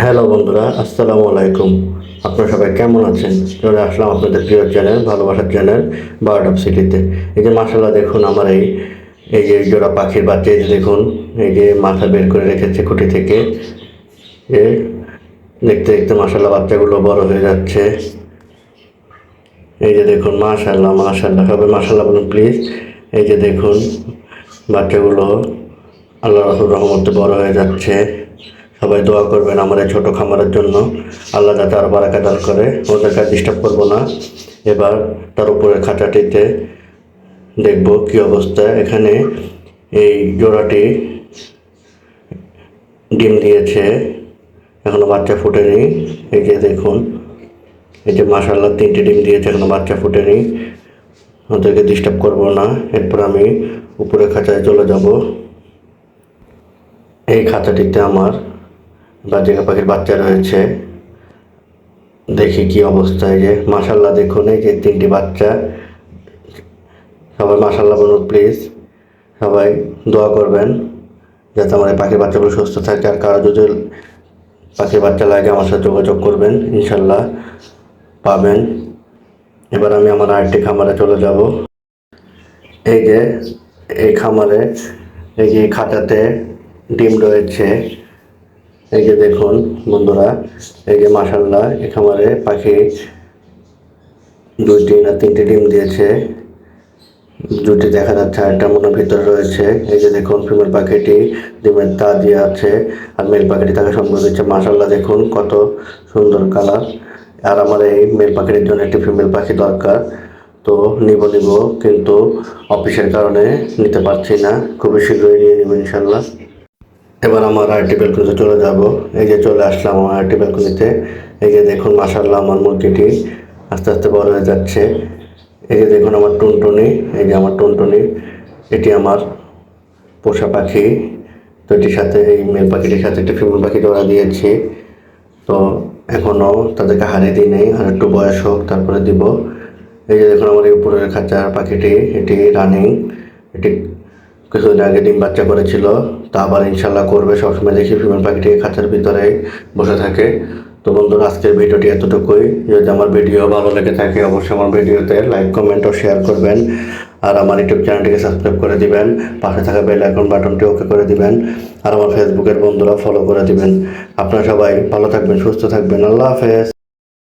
Hello বন্ধুরা, আসসালামু আলাইকুম। আপনারা সবাই কেমন আছেন? চলে আসলাম আপনাদের প্রিয় চ্যানেল ভালোবাসার চ্যানেল বার্ড অফ সিটিতে এই যে মাসাল্লাহ দেখুন আমার এই এই যে জোড়া পাখির বাচ্চা, এই যে দেখুন, এই যে মাথা বের করে রেখেছে খুঁটি থেকে। এ, দেখতে দেখতে মাসাল্লাহ বাচ্চাগুলো বড় হয়ে যাচ্ছে। এই যে দেখুন মাশাল্লাহ মাশাল্লাহ সবাই মাশাল্লাহ বলুন প্লিজ এই যে দেখুন, বাচ্চাগুলো আল্লাহ রহমতে বড় হয়ে যাচ্ছে। সবাই দোয়া করবেন আমার এই ছোটো খামারের জন্য। আল্লাহ যাতে আরও বারাকা দান করে। ওদেরকে ডিস্টার্ব করব না। এবার তার উপরে খাঁচাটিতে দেখব কি অবস্থা। এখানে এই জোড়াটি ডিম দিয়েছে। এখনও বাচ্চা ফুটেনি। এই যে দেখুন। এই যে মাসাল্লাহ তিনটে ডিম দিয়েছে, এখনও বাচ্চা ফুটেনি। ওদেরকে ডিস্টার্ব করব না। এরপর আমি উপরে খাঁচায় চলে যাব। এই খাঁচাটিতে আমার বাজিকা পাখির বাচ্চা রয়েছে, দেখি কি অবস্থায় যে মাসাল্লাহ দেখুন, এই যে তিনটি বাচ্চা। সবাই মাসাল্লাহ বলুন প্লিজ সবাই দোয়া করবেন যাতে আমার এই পাখির বাচ্চাগুলো সুস্থ থাকে আর কারও যদি পাখির বাচ্চা লাগে, আমার সাথে যোগাযোগ করবেন ইনশাল্লাহ পাবেন। এবার আমি আমার আরেকটি খামারে চলে যাব। এই যে, এই খামারে, এই যে খাতাতে ডিম রয়েছে। এই যে দেখুন, বন্ধুরা, এই যে মাসাল্লাহ এই খামারে পাখি দুইটি না তিনটি ডিম দিয়েছে। দুটি দেখা যাচ্ছে আরেকটা মনে ভিতরে রয়েছে। এই যে দেখুন ফিমেল পাখিটি ডিমের তা দিয়ে আছে, আর মেল পাখিটি তাকে সঙ্গ দিচ্ছে। মাসাল্লাহ দেখুন কত সুন্দর কালার আর আমার এই মেল পাখিটির জন্য একটি ফিমেল পাখি দরকার। তো নিব নিব, কিন্তু অফিসের কারণে নিতে পারছি না। খুবই শীঘ্রই নিয়ে নিব ইনশাল্লাহ এবার আমার আইটি ব্যালকনিতে চলে যাব। এই যে চলে আসলাম আমার আইটি ব্যালকনিতে এই যে দেখুন মাসাল্লাহ আমার মুরগিটি আস্তে আস্তে বড় হয়ে যাচ্ছে। এই যে দেখুন আমার টুনটুনি, এই যে আমার টুনটুনি, এটি আমার পোষা পাখি। তো এটির সাথে এই মেল পাখিটির সাথে একটি ফিমেল পাখি জোড়া দিয়েছি। তো এখনও তাদেরকে হারিয়ে দিই নেই, আর একটু বয়স হোক তারপরে দিব। এই যে দেখুন আমার এই উপরের খাঁচার পাখিটি, এটি রানিং, এটি কিছুদিন আগে ডিম বাচ্চা করেছিল, তা আবার ইনশাল্লাহ করবে। সবসময় দেখি ফিমেল পাখিটি খাঁচার ভিতরে বসে থাকে। তো বন্ধুরা, আজকের ভিডিওটি এতটুকুই। যদি আমার ভিডিও ভালো লেগে থাকে, অবশ্যই আমার ভিডিওতে লাইক কমেন্ট ও শেয়ার করবেন। আর আমার ইউটিউব চ্যানেলটিকে সাবস্ক্রাইব করে দিবেন। পাশে থাকা বেল আইকন বাটনটি ওকে করে দিবেন। আর আমার ফেসবুকের বন্ধুরা ফলো করে দিবেন। আপনারা সবাই ভালো থাকবেন, সুস্থ থাকবেন। আল্লাহ হাফেজ।